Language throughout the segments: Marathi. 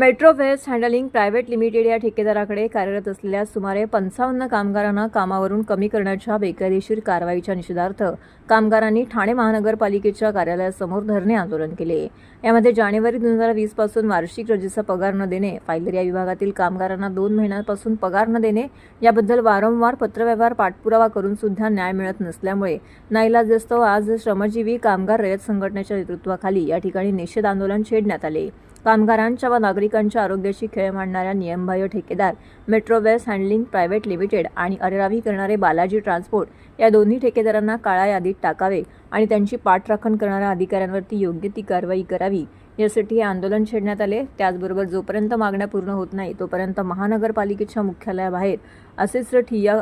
Metro waste handling private limited या ठेकेदाराकडे कार्यरत असलेल्या सुमारे पंचावन्न कामगारांना कामावरून कमी करण्याच्या बेकायदेशीर कारवाईच्या निषेधार्थ कामगारांनी ठाणे महानगरपालिकेच्या कार्यालयासमोर धरणे आंदोलन केले. यामध्ये जानेवारी दोन हजार वीसपासून वार्षिक रजेचा पगार न देणे फायदर या विभागातील कामगारांना दोन महिन्यांपासून पगार न देणे याबद्दल वारंवार पत्रव्यवहार पाठपुरावा करून सुद्धा न्याय मिळत नसल्यामुळे नाईलाजस्तव आज श्रमजीवी कामगार रयत संघटनेच्या नेतृत्वाखाली या ठिकाणी निषेध आंदोलन छेडण्यात आले. कामगारांच्या व नागरिकांच्या आरोग्याशी खेळ मांडणाऱ्या नियमबाह्य ठेकेदार metro waste handling private limited आणि अरेरावी करणारे बालाजी ट्रान्सपोर्ट या दोन्ही ठेकेदारांना काळ्या यादीत टाकावे आणि त्यांची पाठराखण करणाऱ्या अधिकाऱ्यांवरती योग्य ती कारवाई करावी. यासाठी हे आंदोलन छेडण्यात आले. त्याचबरोबर जोपर्यंत मागण्या पूर्ण होत नाही तोपर्यंत महानगरपालिकेच्या मुख्यालयाबाहेर असेच ठिय्या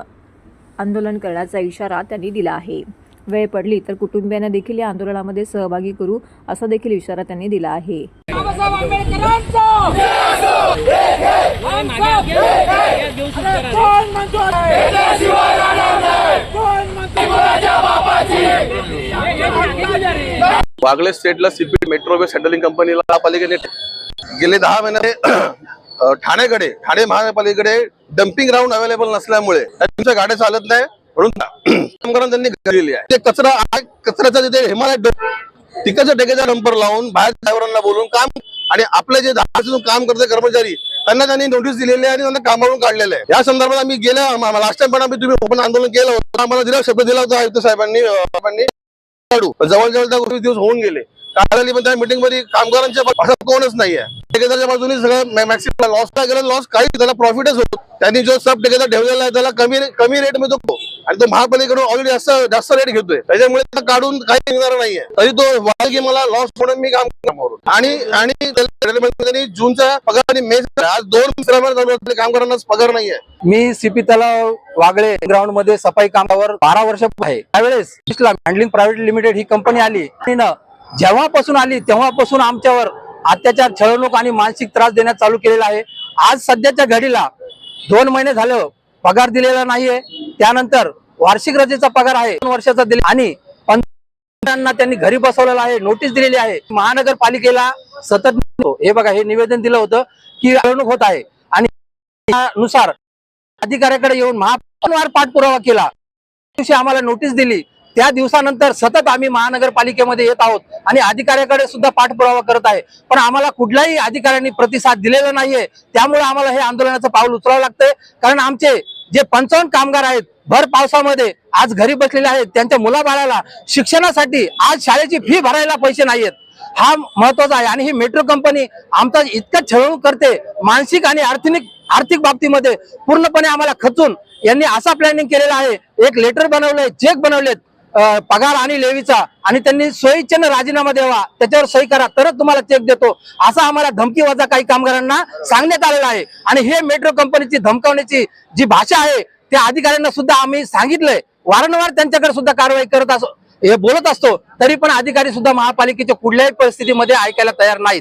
आंदोलन करण्याचा इशारा त्यांनी दिला आहे. वेळ पडली तर कुटुंबियांना देखील या आंदोलनामध्ये सहभागी करू असा देखील इशारा त्यांनी दिला आहे. वागळे स्टेटला सीपी मेट्रो वेस्ट हँडलिंग कंपनीला पालिकेने गेले दहा महिने ठाणेकडे ठाणे महानगरपालिकेकडे डम्पिंग ग्राउंड अवेलेबल नसल्यामुळे त्यांच्या गाड्या चालत नाही. म्हणून कामगारांना त्यांनी दिली आहे. ते कचरा कचऱ्याचा तिथे हिमालय तिकडच्या डेकेचा नंबर लावून बाहेर ड्रायव्हरांना बोलून काम आणि आपले जे दहा काम करते कर्मचारी त्यांना त्यांनी नोटीस दिलेली आहे आणि त्यांना कामावरून काढलेलं आहे. या संदर्भात आम्ही गेल्या लास्ट टाइम पण आम्ही तुम्ही ओपन आंदोलन केलं होतं. आम्हाला दिला शब्द दिला होता आयुक्त साहेबांनी साहेबांनी. जवळ जवळ त्या गोष्टी दिवस होऊन गेले. काढली पण त्या मीटिंगमध्ये कामगारांच्या असं कोणच नाहीये ठेकेदारच्या बाजूने सगळं मॅक्सिमम लॉस काय गेला लॉस काही त्याला प्रॉफिटच होतो. त्यांनी जो सब ठेकेदार ठेवलेला आहे त्याला कमी कमी रेट मिळतो. आणि तो महापालिकेकडून ऑलरेडी जास्त जास्त रेट घेतोय. त्याच्यामुळे काढून काही निघणार नाहीये. तरी तो वाढ की मला लॉस म्हणून मी काम करणार आणि आणि त्याला जूनचा पगार आणि मे आज दोन काम कामगारांना पगार नाहीये. मी सीपी तलाव वागळे ग्राउंडमध्ये सफाई कामावर बारा वर्ष आहे. त्यावेळेस हँडलिंग प्रायव्हेट लिमिटेड ही कंपनी आली. आणि जेव्हापासून आली तेव्हापासून आमच्यावर अत्याचार छळवणूक आणि मानसिक त्रास देण्यात चालू केलेला आहे. आज सध्याच्या घडीला दोन महिने झालं पगार दिलेला नाहीये. त्यानंतर वार्षिक रजेचा पगार आहे. दोन वर्षाचा दिला आणि पंधरांना त्यांनी घरी बसवलेला आहे नोटीस दिलेली आहे. महानगरपालिकेला सतत हे बघा हे निवेदन दिलं होतं की छळवणूक होत आहे. आणि त्यानुसार अधिकाऱ्याकडे येऊन महावार पाठपुरावा केला. त्या दिवशी आम्हाला नोटीस दिली. त्या दिवसानंतर सतत आम्ही महानगरपालिकेमध्ये येत आहोत आणि अधिकाऱ्याकडे सुद्धा पाठपुरावा करत आहे. पण आम्हाला कुठल्याही अधिकाऱ्यांनी प्रतिसाद दिलेला नाहीये. त्यामुळे आम्हाला हे आंदोलनाचं पाऊल उचलावं लागतंय. कारण आमचे जे पंचावन्न कामगार आहेत भर पावसामध्ये आज घरी बसलेले आहेत त्यांच्या मुलाबाळाला शिक्षणासाठी आज शाळेची फी भरायला पैसे नाहीयेत. हा महत्त्वाचा आहे. आणि ही मेट्रो कंपनी आमचा इतकं छळवणूक करते मानसिक आणि आर्थिक आर्थिक बाबतीमध्ये पूर्णपणे आम्हाला खचून यांनी असा प्लॅनिंग केलेला आहे. एक लेटर बनवलंय चेक बनवलेत. पगार आणि लेवीचा आणि त्यांनी सोयीच्छेनं राजीनामा द्यावा त्याच्यावर सही करा तरच तुम्हाला चेक देतो. असा आम्हाला धमकी वजा काही कामगारांना सांगण्यात आलेला आहे. आणि हे मेट्रो कंपनीची धमकावण्याची जी भाषा आहे त्या अधिकाऱ्यांना सुद्धा आम्ही सांगितलंय. वारंवार त्यांच्याकडे सुद्धा कारवाई करत असो हे बोलत असतो तरी पण अधिकारी सुद्धा महापालिकेच्या कुठल्याही परिस्थितीमध्ये ऐकायला तयार नाहीत.